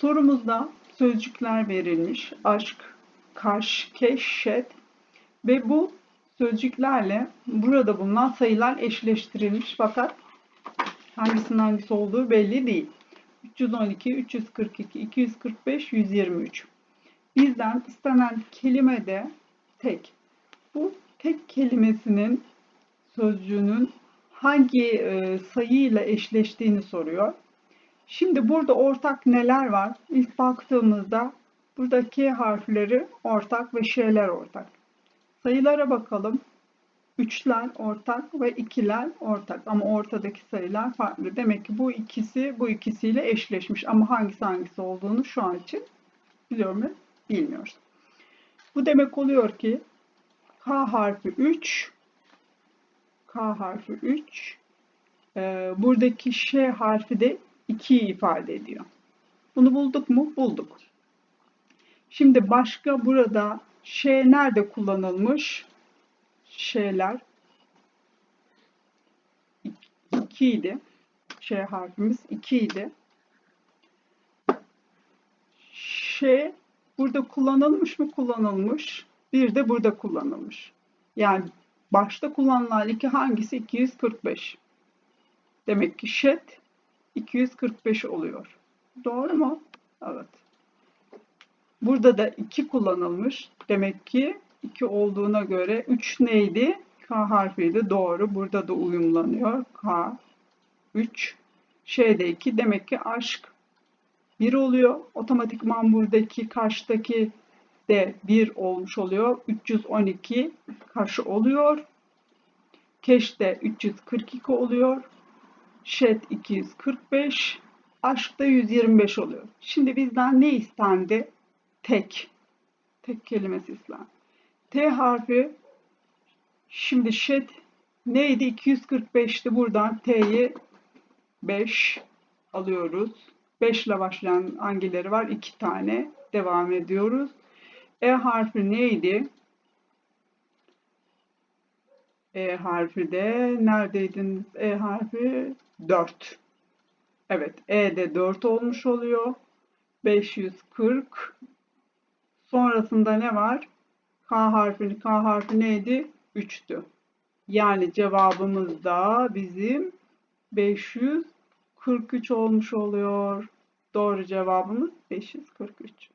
Sorumuzda sözcükler verilmiş. Aşk, kaş, keş, şet ve bu sözcüklerle burada bulunan sayılar eşleştirilmiş fakat hangisinin hangisi olduğu belli değil. 312, 342, 245, 123. Bizden istenen kelime de tek. Bu tek kelimesinin sözcüğünün hangi e, sayıyla eşleştiğini soruyor. Şimdi burada ortak neler var? İlk baktığımızda buradaki harfleri ortak ve şeyler ortak. Sayılara bakalım. Üçler ortak ve ikiler ortak ama ortadaki sayılar farklı. Demek ki bu ikisi bu ikisiyle eşleşmiş ama hangisi hangisi olduğunu şu an için biliyor mu? Bilmiyoruz. Bu demek oluyor ki K harfi 3 K harfi 3 e, buradaki Ş harfi de 2'yi ifade ediyor. Bunu bulduk mu? Bulduk. Şimdi başka burada Ş nerede kullanılmış? Şeyler 2 idi. Ş harfimiz 2 idi. Ş burada kullanılmış mı? Kullanılmış. Bir de burada kullanılmış. Yani başta kullanılan iki hangisi? 245. Demek ki şet 245 oluyor. Doğru mu? Evet. Burada da 2 kullanılmış. Demek ki 2 olduğuna göre 3 neydi? K harfiydi. Doğru. Burada da uyumlanıyor. K 3. Şeyde 2. Demek ki aşk 1 oluyor. Otomatikman buradaki karşıdaki de 1 olmuş oluyor. 312 karşı oluyor. Keş de 342 oluyor. Şet 245. Aşk da 125 oluyor. Şimdi bizden ne istendi? Tek. Tek kelimesi istendi. T harfi şimdi şet neydi? 245'ti. Buradan T'yi 5 alıyoruz. 5 ile başlayan hangileri var? 2 tane. Devam ediyoruz. E harfi neydi? E harfi de neredeydiniz? E harfi 4. Evet, E de 4 olmuş oluyor. 540. Sonrasında ne var? K harfini, K harfi neydi? 3'tü. Yani cevabımız da bizim 543 olmuş oluyor. Doğru cevabımız 543.